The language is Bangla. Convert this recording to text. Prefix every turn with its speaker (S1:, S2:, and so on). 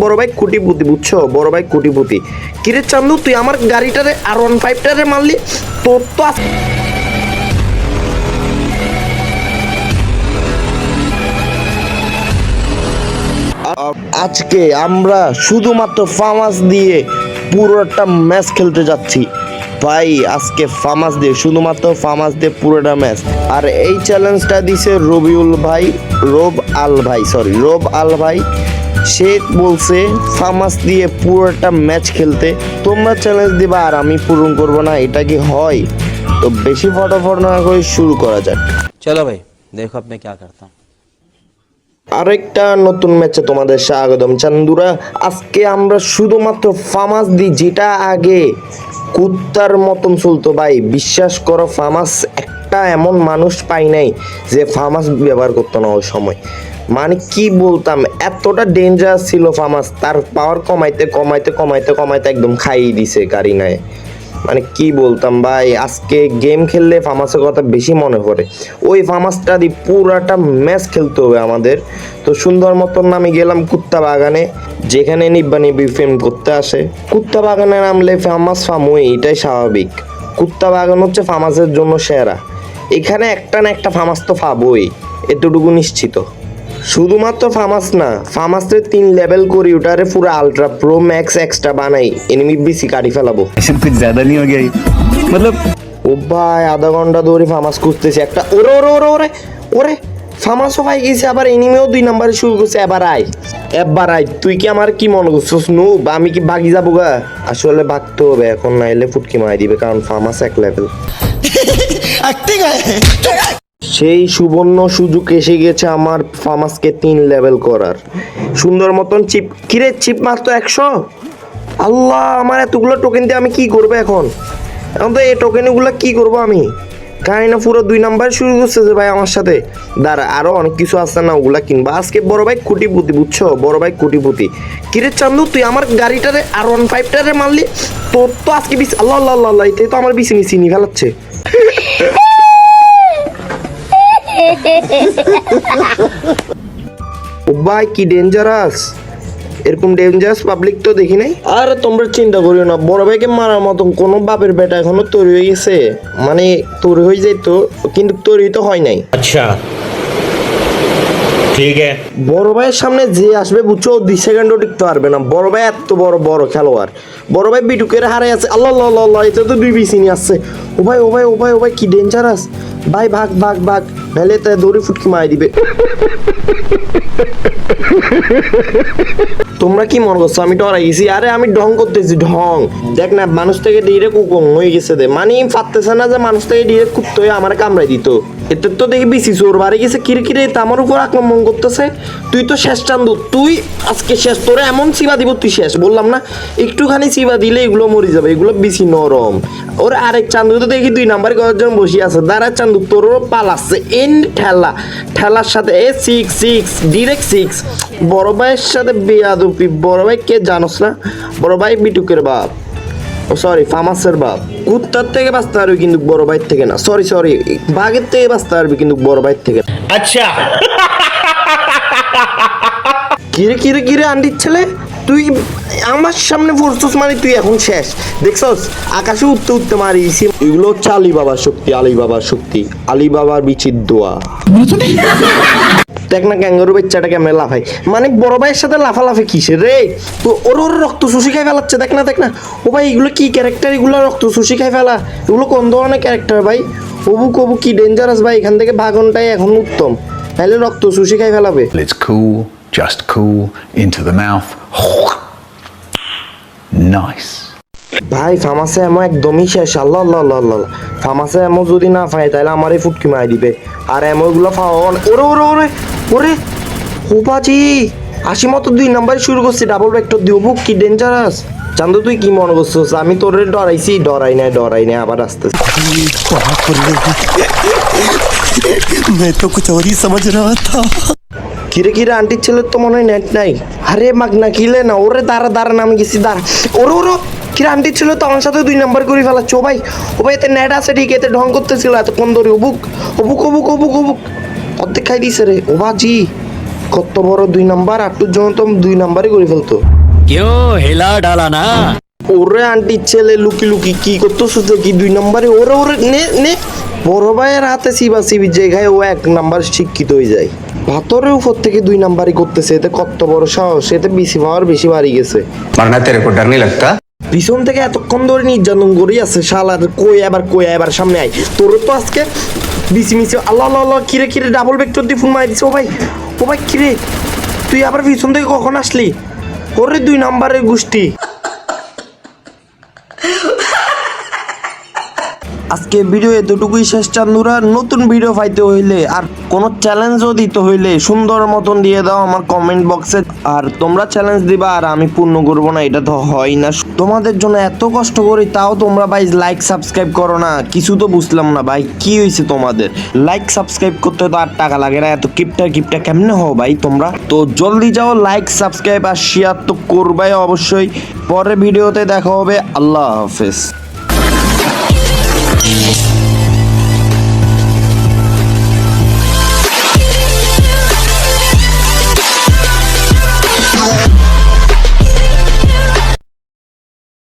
S1: বড় ভাই কুটিপুতি বুঝছ? বড় ভাই কুটিপুতি কিরে চান্দু, তুই আমার গাড়িটারে আর ওয়ান ফাইভটারে মারলি? তোর তো আজ- আজকে আমরা শুধুমাত্র ফার্মাস দিয়ে পুরোটা ম্যাচ খেলতে যাচ্ছি। ভাই, আজকে ফার্মাস দিয়ে, শুধুমাত্র ফার্মাস দিয়ে পুরোটা ম্যাচ আর এই চ্যালেঞ্জটা দিছে রবিউল ভাই, রব আল ভাই সরি রব আল ভাই। সে বলছে ফামাস দিয়ে পুরোটা ম্যাচ খেলতে তোমরা চ্যালেঞ্জ দিবা আর আমি পূরণ করব না এটা কি হয়? তো বেশি ফটাফট না করে শুরু করা যাক।
S2: চলো ভাই দেখো আপনি কে করতাম।
S1: আরেকটা নতুন ম্যাচে তোমাদের স্বাগতম। চান্দুরা আজকে আমরা শুধুমাত্র ফামাস দি যেটা আগে কুত্তার মতন চলতো ভাই। বিশ্বাস করো ফামাস একটা এমন মানুষ পাই নাই যে ফামাস ব্যবহার করতো না ওই সময়। মানে কি বলতাম, এতটা ডেঞ্জার ছিল ফামাস, তার পাওয়ার কমাইতে কমাইতে কমাইতে কমাইতে একদম খাইয়ে দিছে কারিনায় মানে কি বলতাম ভাই, আজকে গেম খেললে ফামাসের কথা বেশি মনে পড়ে। ওই ফামাসটা দিয়ে পুরাটা ম্যাচ খেলতে হবে আমাদের। তো সুন্দর মতন আমি গেলাম কুত্তা বাগানে, যেখানে নিব্বা নিব্বি ফিল্ম করতে আসে। কুত্তা বাগানে নামলে ফামাস ফামুই, এটাই স্বাভাবিক। কুত্তা বাগান হচ্ছে ফামাসের জন্য সেরা। এখানে একটা না একটা ফামাস তো পাবোই এতটুকু নিশ্চিত। শুধুমাত্র ফামাস না ফামাসের তিন লেভেল করে ওটারে পুরো আলট্রা প্রো ম্যাক্স এক্সট্রা বানাই এনিমি বেশি কাটি ফেলাবো।
S3: কুছ জ্যাদা নিয়ে গেই মতলব
S1: ও ভাই আধা ঘণ্টা ধরে ফামাস খুঁজতেছি একটা ওরে ওরে ওরে ওরে ওরে ফামাসও ভাই গেছে আবার এনিমেও দুই নাম্বারে শুরু করছে এবার আয় এবার আয় তুই কি আমার কি মনে করছিস নো বা আমি কি বাগি যাব গা? আসলে ভাগতে হবে এখন না এলে ফুটকি মারাই দিবে কারণ ফামাস এক লেভেল সেই সুবর্ণ সুযোগ এসে গেছে আমার ফার্মাসকে তিন লেভেল করার। সুন্দর মতন চিপ কিরে চিপ মারতো একশো? আল্লাহ, আমার এতগুলো টোকেন দিয়ে আমি কি করব এখন? এখন তো এই টোকেনগুলো কি করব আমি? কাহিনী পুরো দুই নাম্বার শুরু করছে যে ভাই আমার সাথে। দাঁড়া, আরও অনেক কিছু আছে না, ওগুলা কিনবা। আজকে বড় ভাই কুটিপুতি, বুঝছ? বড় ভাই কুটিপুতি। কিরে চান্দু, তুই আমার গাড়িটারে আর ওয়ান ফাইভটারে মারলি? তোর তো আজকে বিশ আল্লাহ আল্লাহ আল্লাহ এতে তো আমার মিসি নিয়ে ফেলাচ্ছে। ভাই কি ডেঞ্জারাস এরকম ডেঞ্জারাস পাবলিক তো দেখি নাই। আর তোমরা চিন্তা করিও না বড় ভাইকে মারার মতন কোনো বাপের বেটা এখনও তৈরি হয়ে গেছে। মানে তৈরি হয়ে যেত কিন্তু তৈরি তো হয় নাই।
S4: আচ্ছা। ঠিক
S1: বড় ভাইয়ের সামনে যে আসবে বুঝছ দুই সেকেন্ডও টিকতে পারবে না। বড় ভাই এত বড় বড় খেলোয়াড়। বড় ভাই বিটুকের হারে আছে। আল্লাহ আল্লাহ আল্লাহ এটা তো দুই বিসি নিয়ে আসছে। ও ভাই ও ভাই ও ভাই ও ভাই, কি ডেঞ্জার ডেঞ্জারাস ভাই, ভাগ ভাগ ভাগ। নাহলে তাই দড়ি ফুটকি মারি দিবে। তোমরা কি মনে করছ? আমি ডরাই গেছি। আরে, আমি ঢং করতেছি, ঢং। দেখ না, মানুষ থেকে ডিরেক্ট কুকং হয়ে গেছে দে। মানে ফাটতেছে না যে মানুষ থেকে ডিরেক্ট কুত্তে হয়ে আমার কামড়াই দিত। এতে তো দেখি বেশি চোর বাড়ি গেছে কিরে কিরে তা আমার উপর আক্রমণ করতেছে। তুই তো শেষ চান্দু, তুই আজকে শেষ, তোরে এমন চিবা দিব তুই শেষ। বললাম না, একটুখানি চিবা দিলে এগুলো মরে যাবে, এগুলো বেশি নরম। ওর আরেক চান্দু তো দেখি দুই নাম্বার কয়েকজন বসে আছে, দাঁড়া চান্দু, তোরও পাল আসছে এন ঠেলা, ঠেলার সাথে এ সিক্স সিক্স ডিরেক্ট সিক্স বড় ভাইয়ের সাথে বেয়াদুপি বড় ভাই কে জানোস না? বড় ভাই বিটুকের বাপ। ও সরি ফার্মাসের বাপ। কুত্তার থেকে বাঁচতে পারবি কিন্তু বড় বাইর থেকে না। সরি সরি বাঘের থেকে বাঁচতে পারবি কিন্তু বড় বাইর থেকে
S4: আচ্ছা।
S1: কিরে কিরে কিরে আন্টির ছেলে? তুই আমার সামনে পড়ছিস মানে তুই এখন শেষ। দেখছস? আকাশে উঠতে উঠতে মারিয়েছি এগুলো হচ্ছে আলিবাবার শক্তি আলী বাবার শক্তি আলী বাবার বিচির দোয়া। দেখ না ক্যাঙ্গারু বাচ্চাটা কেমন লাফাই মানে বড় ভাইয়ের সাথে লাফালাফি কিসে রে? তো ওর ওর রক্ত শুষি খাই ফেলাচ্ছে দেখ না দেখ না। ও ভাই এগুলো কি ক্যারেক্টার এগুলো রক্ত শুষি খাই ফেলা। এগুলো কোন ধরনের ক্যারেক্টার ভাই? অবু কবু কি ডেঞ্জারাস ভাই? এখান থেকে ভাগনটাই এখন উত্তম। তাহলে রক্ত শুষি খাই ফেলাবে।
S3: It's cool, just cool, into the mouth. Nice.
S1: ভাই ফার্মাসে এমন একদমই শেষ আল্লাহ আল্লাহ আল্লাহ আল্লাহ ফার্মাসে এমন যদি না পাই তাহলে আমারই ফুটকি মারি দিবে আর এমনগুলো পাওয়া ওরে ওরে ওরে ওরে হোপাজি আশি মতো দুই নাম্বারে শুরু করছি ডাবল ভেক্টর দিও বুক কি ডেঞ্জারাস চান্দু তুই কি মনে করছিস আমি তোর ডরাইছি ডরাই নাই ডরাই নাই আবার আসতে
S5: मैं तो कुछ और ही समझ रहा था
S1: কিরে কিরে আন্টির ছেলের তো মনে হয় নেট নাই আরে মাগনা কিলে না ওরে দাঁড়া দাঁড়া নামে গেছি দাঁড়া ওরে ওরে কিরানটি ছিল তো আমার সাথে দুই নাম্বার করে ফেলাচ্ছ ও ভাই ও ভাই এতে নেট আছে ঠিক এতে ঢং করতেছিল এত এতক্ষণ ধরে অবুক অবুক অবুক অবুক অবুক অর্ধেক খাই দিছে রে। ও বাজি কত বড় দুই নাম্বার আটটুর জন্য তো দুই নাম্বারই করে ফেলতো।
S4: কেউ হেলা ডালা না?
S1: ওরে আন্টি ছেলে লুকি লুকি কি করতো তো কি দুই নম্বরে ওরে ওরে নে নে। বড় ভাইয়ের হাতে সিবা সিবি জায়গায় ও এক নাম্বার শিক্ষিত হয়ে যায়। ভাতরে উপর থেকে দুই নাম্বারই করতেছে এতে কত বড় সাহস এতে বেশি পাওয়ার বেশি বাড়ি গেছে।
S6: মারনা তেরে কো ডর লাগতা?
S1: পিছন থেকে এতক্ষণ ধরে নির্যাতন করেই আছে শালার কই আবার কই আবার সামনে আয়। তোর তো আজকে বিসি মিসি, আল্লাহ আল্লাহ কিরে কিরে ডাবল ভেক্টর দিয়ে ফোন মারি দিছে, ও ভাই ও ভাই কিরে তুই আবার পিছন থেকে কখন আসলি? ওরে দুই নাম্বারের গোষ্ঠী। আজকে ভিডিও এতটুকুই শেষ, চান্দুরা। নতুন ভিডিও পাইতে হইলে আর কোনো চ্যালেঞ্জও দিতে হইলে সুন্দর মতন দিয়ে দাও আমার কমেন্ট বক্সে আর তোমরা চ্যালেঞ্জ দিবা আর আমি পূর্ণ করব না, এটা তো হয় না। তোমাদের জন্য এত কষ্ট করি, তাও তোমরা ভাই লাইক সাবস্ক্রাইব করো না। কিছু তো বুঝলাম না ভাই, কি হয়েছে তোমাদের? লাইক সাবস্ক্রাইব করতে তো আর টাকা লাগে না, এত কিপটা কিপটা কেমনে হও ভাই তোমরা? তো জলদি যাও লাইক সাবস্ক্রাইব আর শেয়ার তো করবাই অবশ্যই। পরের ভিডিওতে দেখা হবে, আল্লাহ হাফেজ। Thank.